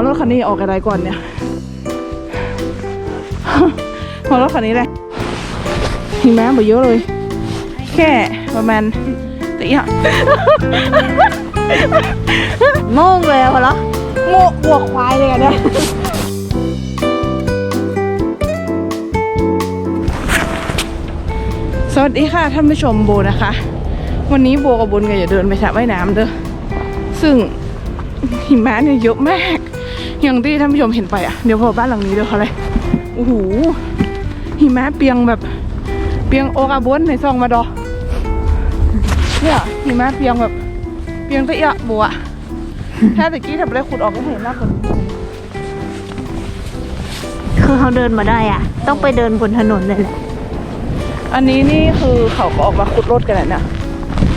ว่ารถคันนี้ออกอะไรก่อนเนี่ยพอรถคันนี้เลยหิมะไปเยอะเลย แค่ประมาณตีอะโม่งเลยพอแล้วโมบวกควายเลยอะเนี่ยสวัสดีค่ะท่านผู้ชมโบนะคะ วันนี้โบกับบุญก็จะเดินไปสระว่ายน้ำเด้อซึ่งหิมะเนี่ยเยอะมาก อย่างที่ท่านผู้ชมเห็นไปอะเดี๋ยวพอบ้านหลังนี้เดี๋ยวเขาเลยโอ้โหหิมะเปียงแบบ เปียงโอกอาบุญในซองมาดอเนี่ยหิมะเปียงแบบ เปียงตะเอะบัวถ้าตะกี้ทำอะไรขุดออกก็เห็นมากกว่านี้คือเขาเดินมาได้อะ ต้องไปเดินบนถนนเลยแหละอันนี้นี่คือเขาก็ออกมาขุดรถกันแล้วเนี่ย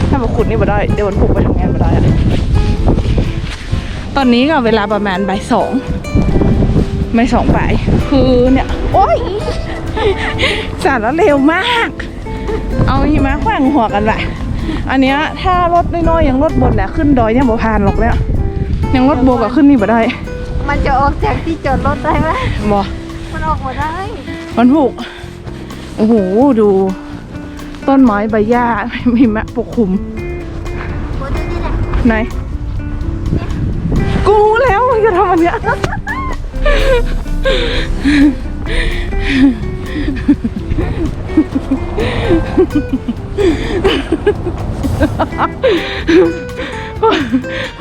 ถ้ามาขุดนี่มาได้ เดี๋ยววันพุกไปทำงานมาได้อะ ตอนนี้ก็เวลาประมาณบ่ายสองบ่ายสองบ่ายคือเนี่ย โอ๊ยสารละเร็วมาก เอาหิมะขว้างหัวกันแหละอันเนี้ยถ้ารถน้อยๆอย่างรถบนเนี่ยขึ้นดอยเนี่ยบ่ผ่านหรอกเนี่ยยังรถโบก็ขึ้นนี่บ่ได้ มันจะออกจากที่จอดรถได้ไหมบ่มันออกมาได้วันพุกโอ้โหดู ต้นไม้ใบหญ้าหิมะปกคลุมโอ้ดูนี่แหละไหน กูรู้แล้วมึงจะทำอันเนี้ย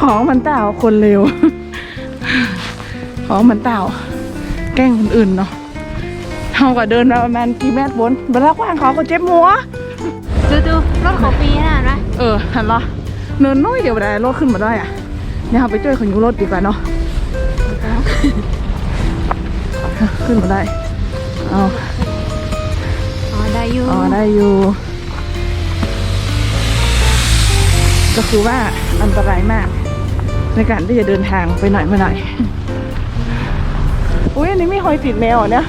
ของมันเต่าคนเร็ว ของมันเต่า แกล้งคนอื่นเนาะเขาก็เดินมาประมาณกี่เมตรบนเวลากว้างเขาก็เจ็บหัวดูดูรถของปีน่ะนะเออหันละเนินน้อยเดียวได้รถขึ้นมาได้อะ เนี่ยเราไปช่วยคนยุรถดีกว่าเนาะขึ้นมาได้เอาอ๋อได้อยู่อ๋อได้อยู่ ก็คือว่าอันตรายมาก ในการที่จะเดินทางไปไหนมาไหนอุ้ยอันนี้มีหอยติดแมวเหรอเนี่ย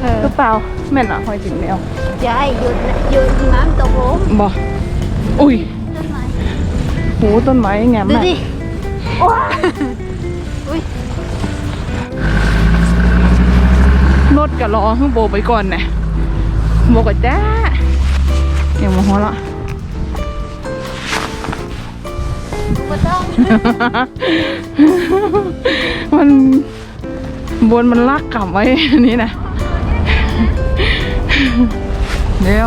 เออหรือเปล่าแม่นอะหอยติดแมวใช่หยุดหยุดหิมะมันตกลงบออุ้ยต้นไม้หูต้นไม้แงามดูมากดิ รถกับรอให้โบไปก่อนนะโบกับจ้าอย่าโมโหละไม่ต้องมันบนมันลากกลับไว้อันนี้นะเดี๋ย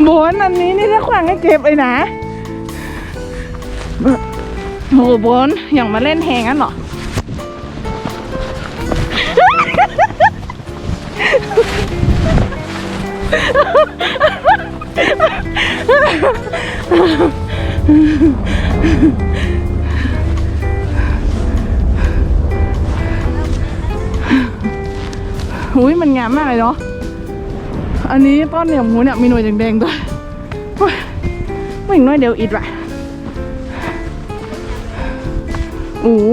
วบนอันนี้นี่ถ้าขวางให้เจ็บเลยนะโอ้โหบนอย่างมาเล่นแหงงั้นเหรอหุยมันงามมากเลยเนาะ อันนี้ต้นเนี่ยหมูเนี่ยมีหน่วยแดงๆด้วยโอ้ยไม่อีกหน้อยเดียวอิดว่ะโอ้โห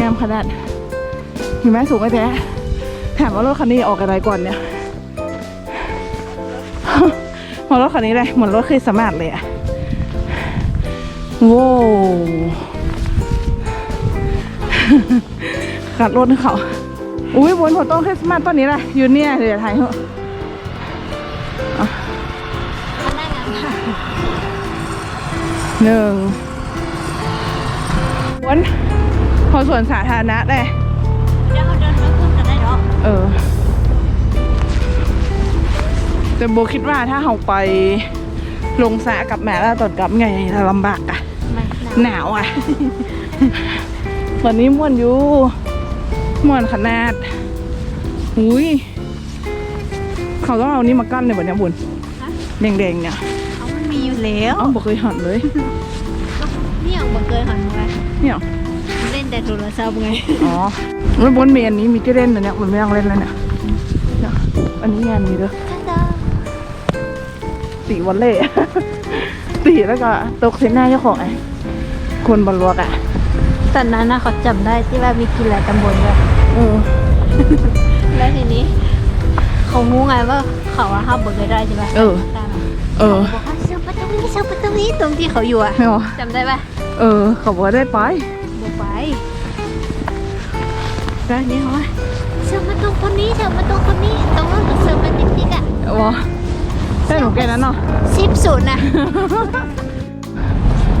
งามขนาดเห็นไหมสูงไอ้แท้ถามว่ารถคันนี้ออกอะไรก่อนเนี่ยพอรถคันนี้เลยเหมือนรถเคยสมาร์ทเลยอะโว้วขัดรถเขาอุ้ยบนหัวต้นคริสต์มาสต้นนี้แหละอยู่เนี่ยเดี๋ยวถ่ายเหอะ หนึ่งบนพอสวนสาธารณะเลยเดี๋ยวเขาเดินมาขึ้นกันได้เนาะเออ แต่โบคิดว่าถ้าเราไปลงสระกับแม่แล้วตอนกลับไงจะลำบากอะมันหนาวอะตอนนี้ม่วนอยู่ม่วนขนาดอุ้ยเขาต้องเอานี่มากั้นเลยแบบเนี้ยบุญแดงๆเนี่ยเขามันมี อยู่แล้วเอ้าบอกเคยหันเลย เนี่ยบังเกินหันมาเนี่ย เล่นแต่โทรศัพท์ไงอ๋อมันบนเมนนี้มีที่เล่นนะเนี่ยมันไม่ต้องเล่นแล้วเนี่ยเนี่ยอันนี้งานมีเด้อจ้าจ้าตีวอลเล่ตีแล้วก็ตกเซนหน้าเจ้าของไอ้คนบอลลวกอะตอนนั้นนะเขาจำได้ที่ว่ามีกี่หลายตำบลเลยเออแล้วทีนี้ เขางูไงว่าเขาว่าห้ามเบิกได้ใช่ไหมเออตามมาเออ บอกว่าซื้อประตูนี่ชอบไปตรงนี้ตรงที่เขาอยู่อะไม่หรอจำได้ปะเออ เขาบอกว่าได้ไปบอกไปแล้นี่เขาว่าเสือมาตรงคนนี้เสือมาตรงคนนี้ตรงนั้นเสือมาติ๊กติ๊กอะวะใช่หนูแกนั้นเนาะสิบศูนย์นะ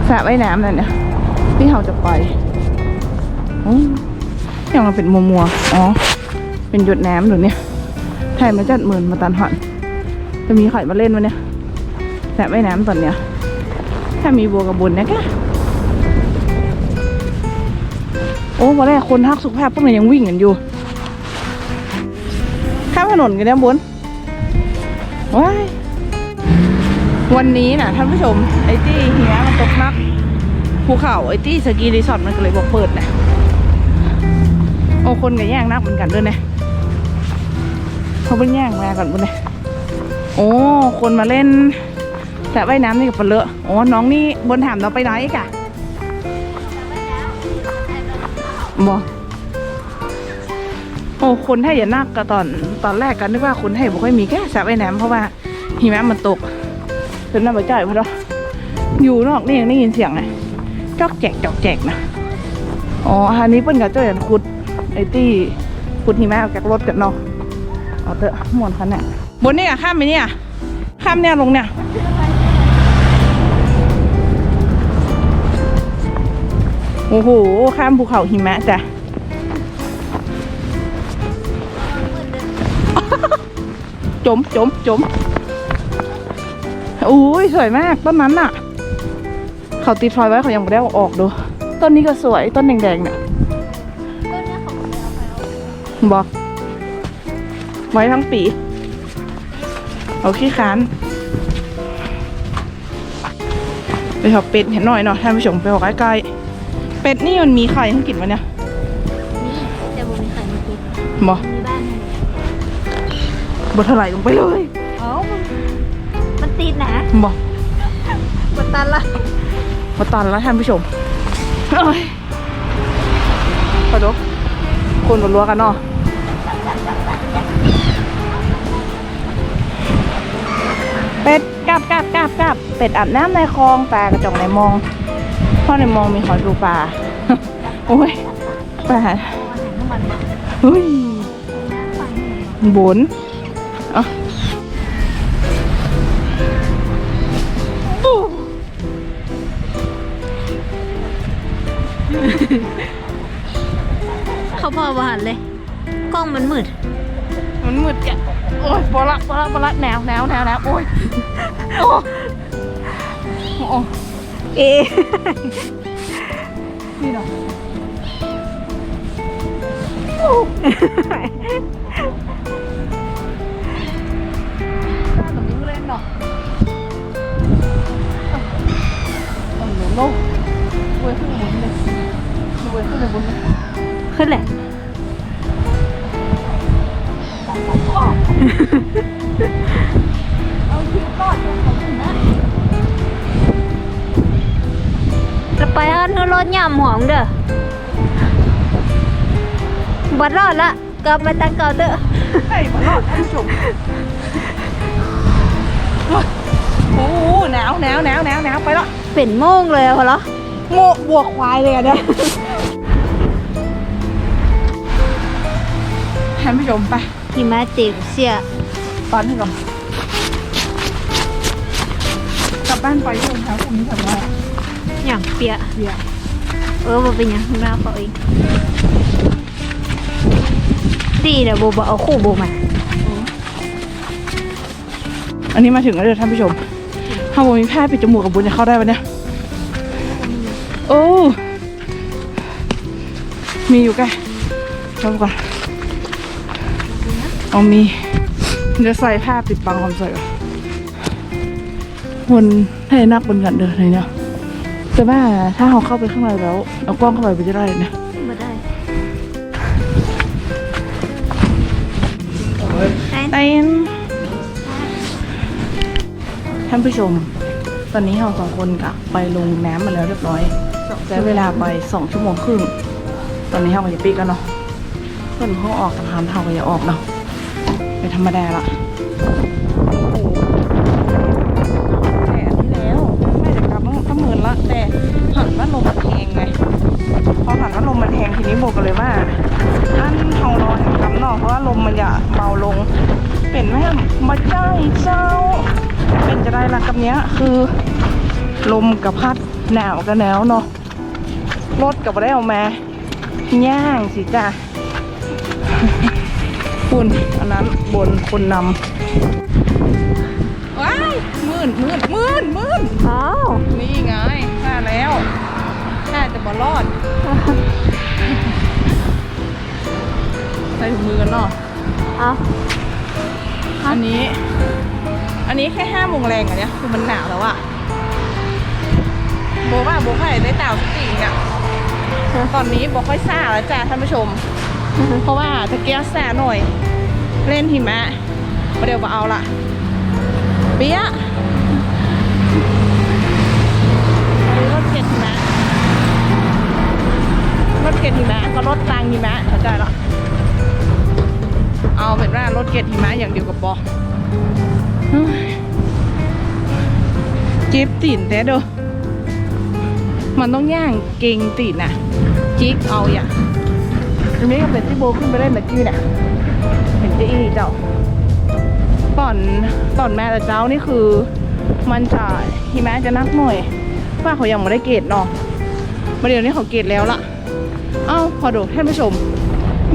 สระว่ายน้ำนั่นเนี่ยที่เราจะไปโอ้ยังมันเป็นมัวมัวๆอ๋อเป็นหยดน้ำหรือเนี่ยไทยมาจัดหมื่นมาตันหันจะมีใครมาเล่นวะเนี่ย สระว่ายน้ำตอนเนี้ย ถ้ามีบัวกับบุญนะแกโอ้วันแรกคนทักสุขภาพพวกนั้ยังวิ่งกันอยู่ ข้ามถนนกันเนี่ยบุญว้ายวันนี้นะท่านผู้ชม ไอตี้เฮียมันตกนักภูเขาไอตี้สกีรีสอร์ทมันก็เลยบอกเปิดนะโอ้คนก็แย่งนักเหมือนกันด้วยนะเขาเป็นแย่งมาก่อนบุญเลยโอ้คนมาเล่น แต่ว่ายน้ำนี่กับปลาเลอะโอ้น้องนี่บนถามเราไปไหนกะบอโอ้คนไทยอย่านักกับตอนตอนแรกกันนึกว่าคนไทยบอกว่ามีแค่สระว่ายน้ำเพราะว่าหิมะมันตกเป็นน้ำใบจ่ายพอแล้วอยู่นอกนี่ยังได้ยินเสียงไงจอกแจกจอกแจกนะอ๋ออันนี้เปิ้นกับเจ้าอยันขุดไอตี้ขุดหิมะออกจากรถกันเนาะเอาเถอะหมวนคันเนี่ยบนนี่อะข้ามไปเนี่ยข้ามเนี่ยลงเนี่ย โอ้โห ข้ามภูเขาหิมะจ้ะจมจมจมอุ้ยสวยมากต้นนั้นน่ะ เขาติดไฟไว้เขายังไม่ได้เอาออกดู ต้นนี้ก็สวยต้นแดงๆเนี่ยบอกไว้ทั้งปี เอาขี้ค้านไปขอบเป็ดเห็นหน่อยเนาะท่านผู้ชมไปออกใกล้ๆ เป็ดนี่มันมีไข่ให้กินวะเนี่ยนี่แต่บุมีใครมากินบอกมีบ้านไหมบดถลายลงไปเลยเอ้ามันติดนะบอกมันตันละมาตันแล้วท่านผู้ชมเอ้ยขอดูคนบนรั้วกันเนาะเป็ดกลับกลับกลับกลับเป็ดอาบน้ำในคลองปลากระจองในมองเพราะในมองมีหอยดูปลา โอ้ยปลาเฮ้ยบุญเอะเขาพอวานเลย กล้องมันมืด มันมืดแกะโอ้ยปละปละปละแนวแนวแนวแนวโอ้ย โอ้โอ้ เอะนี่เไปเอาเนื้อรถย่ำหอมเด้อบัดรอดละกลับมาตังเก่าเด้อไอ้มารอดท่านผู้ชมโอ้โหหนาวหนาวหนาวหนาวหนาวไปแล้วเป็นโม่งเลยอะพอเหรอโมบวกควายเลยอะเนี่ยท่านผู้ชมไปหิมะเจ็บเสียตอนนี้ก่อนกลับบ้านไปที่รองเท้าพวกนี้ทำไม อย่างเปียเบียร์เออบ่เป็นหยังข้างหน้าเขาเองดีเดี๋ยวโบบอกเอาคู่โบมาอันนี้มาถึงแล้วเด้อท่านผู้ชมถ้าโมมีแพทย์ปิดจมูกกับบุญจะเข้าได้ปะเนี่ยโอ้มีอยู่แกเข้าก่อนเอามีเดี๋ยวใส่ผ้าปิดบังความสวยก่อนคนให้นักบนกันเดินเลยเนี่ย แต่ว่าถ้าเราเข้าไปข้างในแล้วเอากล้องเข้าไปไปจะได้เนี่ยมาได้เต้นท่านผู้ชม ตอนนี้เราสองคนกลับไปลงน้ำมาแล้วเรียบร้อยใช้เวลาไปสองชั่วโมงครึ่ง ตอนนี้เราก็จะปีกกันเนาะเพื่อนเขาออกสะพานเราก็อย่าออกเนาะเป็นธรรมดาละ แบบเนี้ยคือลมกับพัดหนาวกับหนาวเนาะรถกับได้เอามาย่างสิจ้าคุณอันนั้นบนคนนำว้ายมื่นมื่นมื่นมื่นอ้าวนี่ไงน่าแล้วน่าจะบอรอดใส่ถุงมือกันเนาะเอาอันนี้ อันนี้แค่ห้าโมงแรงอันเนี้ยคือมันหนาวแล้วอะโบว่าโบค่อยได้ต่าสติเนี่ยตอนนี้โบค่อยซาแล้วจ้าท่านผู้ชม เพราะว่าตะเกียบแซ่หน่อย เล่นหิมะเดี๋ยวมาเอาละเปี้ยรถเก็บหิมะรถเก็บหิมะก็รถตางหิมะเข้าใจละเอาเป็นว่ารถเก็บหิมะอย่างเดียวกับบอ จ็บตีนแต่ด้อมันต้องย่างเก่งตีนน่ะ จิกเอาอย่างอันนี้ก็เป็นที่โบขึ้นไปเล่นตะกี้เนี่ยเห็นเจะอีเจ้าตอนตอนแม่แต่เจ้านี่คือ มันจะหิมะจะนักหน่อยว่าเขายังไม่ได้เกรดเนาะมาเดี๋ยวนี้เขาเกรดแล้วล่ะ เอ้าพอดูท่านผู้ชม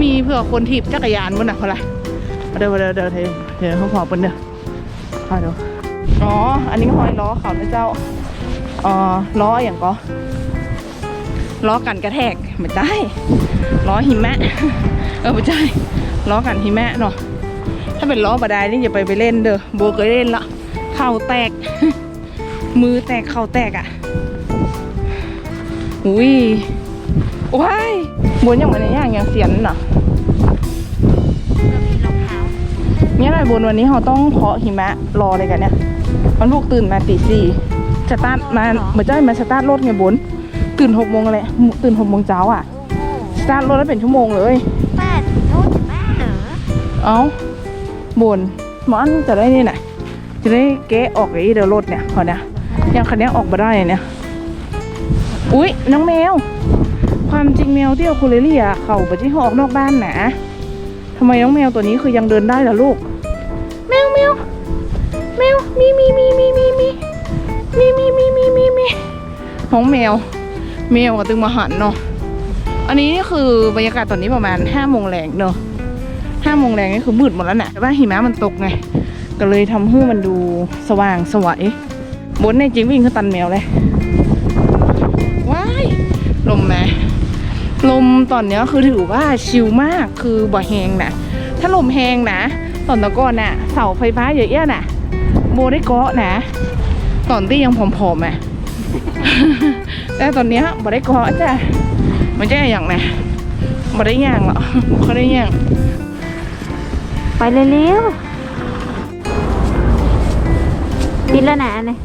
มีเผื่อคนถีบจักรยานบนน่ะเขาไรเดี๋ยวเดี๋ยวเดี๋ยวเดี๋ยวเดี๋ยวเขาพอเป็นเด้อ พอดูอ๋อ อันนี้ก็หอยล้อเขานะเจ้าอ๋อล้ออย่างก็ล้อกันกระแทกไม่ได้ล้อหิมะ เออไม่ใช่ล้อกันหิมะเนาะถ้าเป็นล้อบาดายนี่อย่าไปไปเล่นเด้อโบเคยเล่นละเข่าแตก มือแตกเข่าแตกอะอุ้ยว้ายบนอย่างมันย่างอย่างเสียนน่ะ เนี่ยอะไรบนวันนี้เราต้องเคาะหิมะรอเลยกันเนี่ย มันลูกตื่นมาตีสี่สตาร์ทมาเหมือนจะให้มาสตาร์ทรถไงบน ตื่นหกโมงเลยตื่นหกโมงเช้าอะสตาร์ทรถแล้วเป็นชั่วโมงเลยแม่โน้ตแม่เหรอเอาบนหมออันจะได้นี่ไหนะจะได้เก๊ออกไอ้เดี๋ยวรถเนี่ยพอเนี่ยยังคันนี้ออกมาได้เนี่ยอุ๊ยน้องแมว ความจริงแมวที่เอาคูเลลี่อะเขาไปที่ห้องออกนอกบ้านนะ ทำไมน้องแมวตัวนี้คือยังเดินได้ล่ะลูก แมวแมวแมวมีมีมีมีมีมีมีมีมีมีมีมีน้องแมว แมวกับตึงมาหันเนาะอันนี้นี่คือบรรยากาศตอนนี้ประมาณห้าโมงแรงเนาะห้าโมงแรงนี่คือมืดหมดแล้วนะแต่ว่าหิมะมันตกไงก็เลยทำให้มันดูสว่างสวัยบนในจริงวิ่งขึ้นตันแมวเลยว้าย ลมตอนเนี้ยคือถือว่าชิลมากคือบ่แหงนะถ้าลมแหงนะ ตอนตะก่อนน่ะ เสาไฟฟ้าเยอะๆน่ะ โบได้เกาะนะ ตอนที่ยังผอมๆอะแต่ตอนเนี้ยบ่ได้เกาะจ้ะมันจะอย่างไงบ่ได้ย่างหรอกเขาได้ย่างไปเร็วๆติดแล้วนะอันนี้